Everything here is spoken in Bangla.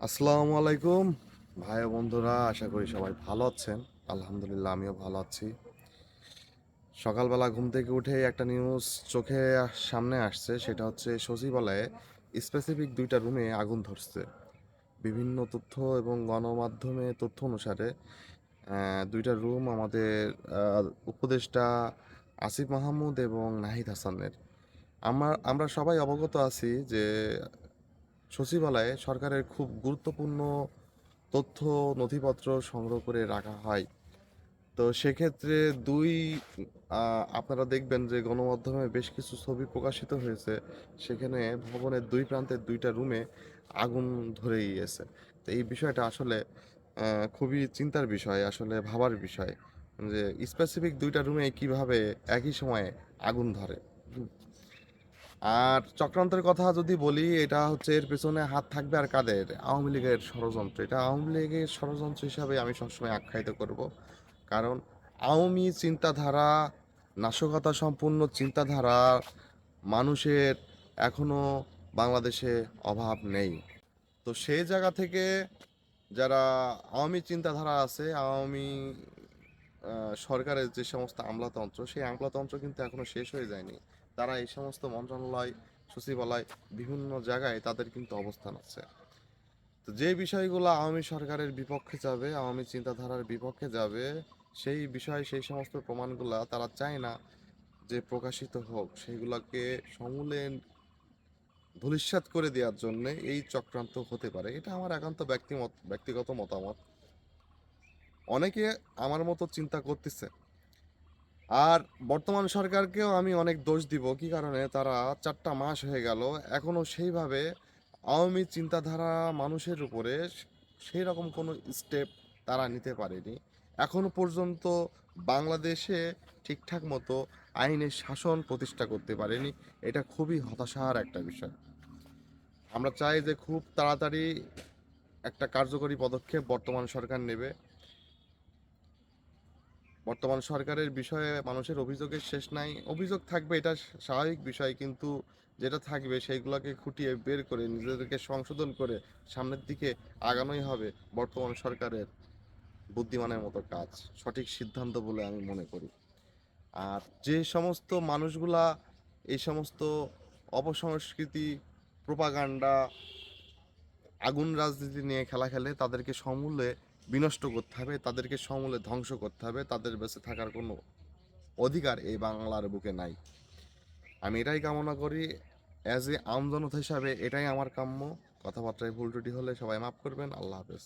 আসসালামু আলাইকুম। ভাই বন্ধুরা, আশা করি সবাই ভালো আছেন। আলহামদুলিল্লাহ, আমিও ভালো আছি। সকালবেলা ঘুম থেকে উঠে একটা নিউজ চোখে সামনে আসছে, সেটা হচ্ছে সচিবালয়ে স্পেসিফিক দুইটা রুমে আগুন ধরছে। বিভিন্ন তথ্য এবং গণমাধ্যমে তথ্য অনুসারে দুইটা রুম আমাদের উপদেষ্টা আসিফ মাহমুদ এবং নাহিদ হাসানের। আমার, আমরা সবাই অবগত আছি যে সচিবালয়ে সরকারের খুব গুরুত্বপূর্ণ তথ্য, নথিপত্র সংগ্রহ করে রাখা হয়। তো সেক্ষেত্রে দুই আপনারা দেখবেন যে গণমাধ্যমে বেশ কিছু ছবি প্রকাশিত হয়েছে। সেখানে ভবনের দুই প্রান্তের দুইটা রুমে আগুন ধরে গিয়েছে তো এই বিষয়টা আসলে খুবই চিন্তার বিষয়, আসলে ভাবার বিষয় যে স্পেসিফিক দুইটা রুমে কীভাবে একই সময়ে আগুন ধরে। আর চক্রান্তের কথা যদি বলি, এটা হচ্ছে এর পেছনে হাত থাকবে আর কাদের? আওয়ামী লীগের ষড়যন্ত্র। এটা আওয়ামী লীগের ষড়যন্ত্র হিসাবে আমি সবসময় আখ্যায়িত করব। কারণ আওয়ামী চিন্তাধারা, নাশকতা সম্পূর্ণ চিন্তাধারা, মানুষের এখনও বাংলাদেশে অভাব নেই। তো সেই জায়গা থেকে যারা আওয়ামী চিন্তাধারা আছে, আওয়ামী সরকারের যে সমস্ত আমলাতন্ত্র, সেই আমলাতন্ত্র কিন্তু এখনও শেষ হয়ে যায়নি। তারা এই সমস্ত মন্ত্রণালয়, সচিবালয়, বিভিন্ন জায়গায় তাদের কিন্তু অবস্থান আছে। তো যে বিষয়গুলো আওয়ামী সরকারের বিপক্ষে যাবে, আওয়ামী চিন্তাধারার বিপক্ষে যাবে, সেই বিষয় সেই সমস্ত প্রমাণগুলা তারা চায় না যে প্রকাশিত হোক। সেইগুলোকে সমূলে ধূলিসাৎ করে দেওয়ার জন্য এই চক্রান্ত হতে পারে। এটা আমার একান্ত ব্যক্তিমত, ব্যক্তিগত মতামত। অনেকে আমার মতো চিন্তা করতেছে। আর বর্তমান সরকারকেও আমি অনেক দোষ দিব। কি কারণে? তারা চারটা মাস হয়ে গেল। এখনও সেইভাবে আওয়ামী চিন্তাধারা মানুষের উপরে সেই রকম কোনো স্টেপ তারা নিতে পারেনি। এখনও পর্যন্ত বাংলাদেশে ঠিকঠাক মতো আইনের শাসন প্রতিষ্ঠা করতে পারেনি। এটা খুবই হতাশার একটা বিষয়। আমরা চাই যে খুব তাড়াতাড়ি একটা কার্যকরী পদক্ষেপ বর্তমান সরকার নেবে। বর্তমান সরকারের বিষয়ে মানুষের অভিযোগের শেষ নাই। অভিযোগ থাকবে, এটা স্বাভাবিক বিষয়, কিন্তু যেটা থাকবে সেইগুলোকে খুঁটিয়ে বের করে, নিজেদেরকে সংশোধন করে সামনের দিকে আগানোই হবে বর্তমান সরকারের বুদ্ধিমানের মতো কাজ, সঠিক সিদ্ধান্ত বলে আমি মনে করি। আর যে সমস্ত মানুষগুলা এই সমস্ত অপসংস্কৃতি, প্রোপাগান্ডা, আগুন রাজনীতি নিয়ে খেলা খেলে, তাদেরকে সমূলে বিনষ্ট করতে হবে, তাদেরকে সমূলে ধ্বংস করতে হবে, তাদের বেঁচে থাকার কোনো অধিকার এই বাংলার বুকে নাই। আমি এটাই কামনা করি অ্যাজ এ আমজনত হিসাবে এটাই আমার কাম্য। কথাবার্তায় ভুল ত্রুটি হলে সবাই মাফ করবেন, আল্লাহ হাফেজ।